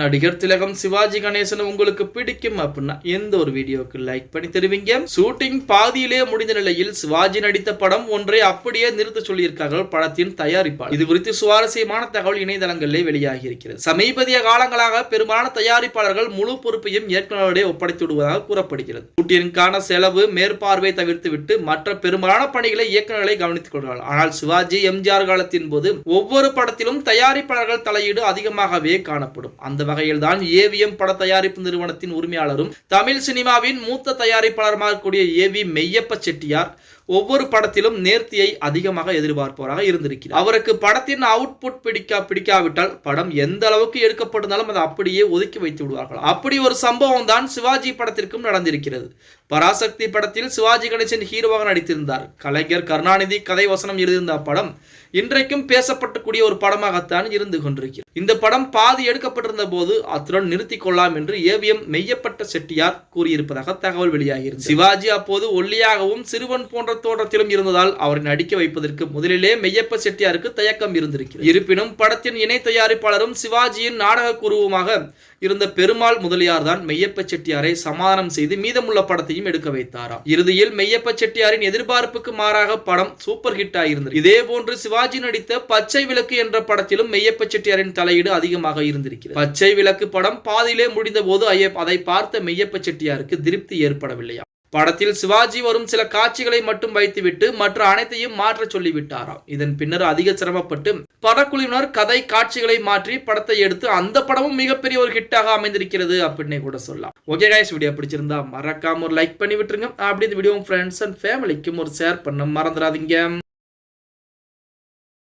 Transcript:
நடிகர் திலகம் சிவாஜி கணேசன் உங்களுக்கு பிடிக்கும் அப்படின்னா எந்த ஒரு வீடியோக்கு லைக் பண்ணி தருவீங்க? ஷூட்டிங் பாதியிலே முடிந்த நிலையில் சிவாஜி நடித்த படம் ஒன்றை அப்படியே நிறுத்த சொல்லியிருக்கார்கள் படத்தின் தயாரிப்பாளர். இது குறித்து சுவாரஸ்யமான தகவல் இணையதளங்களிலே வெளியாகி இருக்கிறது சமீபத்திய காலங்களாக பெரும்பாலான தயாரிப்பாளர்கள் முழு பொறுப்பையும் இயக்குநர்களிடையே ஒப்படைத்து விடுவதாக கூறப்படுகிறது. ஷூட்டிங்கிற்கான செலவு மேற்பார்வை தவிர்த்து விட்டு மற்ற பெரும்பாலான பணிகளை இயக்குநர்களை கவனித்துக் கொள்கிறார்கள். ஆனால் சிவாஜி எம்ஜிஆர் காலத்தின் போது ஒவ்வொரு படத்திலும் தயாரிப்பாளர்கள் தலையீடு அதிகமாகவே காணப்படும். அந்த வகையில் தான் ஏவிஎம் பட தயாரிப்பு நிறுவனத்தின் உரிமையாளரும் தமிழ் சினிமாவின் மூத்த தயாரிப்பாளருமாக கூடிய வி மெய்யப்ப செட்டியார் ஒவ்வொரு படத்திலும் நேர்த்தியை அதிகமாக எதிர்பார்ப்பவராக இருந்திருக்கிறார். அவருக்கு படத்தின் அவுட்புட் பிடிக்கா பிடிக்காவிட்டால் படம் எந்த அளவுக்கு எடுக்கப்பட்டிருந்தாலும் அதை அப்படியே ஒதுக்கி வைத்து விடுவார்கள். அப்படி ஒரு சம்பவம் தான் சிவாஜி படத்திற்கும் நடந்திருக்கிறது. பராசக்தி படத்தில் சிவாஜி கணேசன் ஹீரோவாக நடித்திருந்தார். கலைஞர் கருணாநிதி கதை வசனம் எழுதியிருந்த படம் இன்றைக்கும் பேசப்படக்கூடிய ஒரு படமாகத்தான் இருந்து கொண்டிருக்கிறது. இந்த படம் பாதி எடுக்கப்பட்டிருந்த போது அத்துடன் நிறுத்திக் கொள்ளலாம் என்று ஏவிஎம் மெய்யப்பட்ட செட்டியார் கூறியிருப்பதாக தகவல் வெளியாகிறது சிவாஜி அப்போது ஒல்லியாகவும் சிறுவன் போன்ற தோற்றத்திலும் இருந்ததால் அவரை நடிக்க வைப்பதற்கு முதலிலே மெய்யப்ப செட்டியாருக்கு தயக்கம் இருந்திருக்கிறது. இருப்பினும் படத்தின் இணை தயாரிப்பாளரும் சிவாஜியின் நாடக குருவுமாக இருந்த பெருமாள் முதலியார் தான் மெய்யப்ப செட்டியாரை சமாதானம் செய்து மீதமுள்ள படத்தையும் எடுக்க வைத்தாராம். இறுதியில் மெய்யப்ப செட்டியாரின் எதிர்பார்ப்புக்கு மாறாக படம் சூப்பர் ஹிட் ஆயிருந்தது இதே போன்று சிவாஜி நடித்த பச்சை விளக்கு என்ற படத்திலும் மெய்யப்ப செட்டியாரின் தலையீடு அதிகமாக இருந்திருக்கிறது. பச்சை விளக்கு படம் பாதியிலே முடிந்த போது அதை பார்த்த மெய்யப்ப செட்டியாருக்கு திருப்தி ஏற்படவில்லையா? படத்தில் சிவாஜி வரும் சில காட்சிகளை மட்டும் வைத்துவிட்டு மற்ற அனைத்தையும் மாற்ற சொல்லிவிட்டாராம். இதன் பின்னர் அதிக சிரமப்பட்டு படக்குழுவினர் கதை காட்சிகளை மாற்றி படத்தை எடுத்து அந்த படமும் மிகப்பெரிய ஒரு ஹிட்டாக அமைந்திருக்கிறது அப்படின்னே கூட சொல்லலாம். ஓகே கைஸ் வீடியோ பிடிச்சிருந்தா மறக்காம ஒரு லைக் பண்ணி விட்டுருங்க அப்படி இந்த வீடியோ ஃப்ரெண்ட்ஸ் அண்ட் ஃபேமிலிக்கும் ஒரு ஷேர் பண்ண மறந்துடாதீங்க.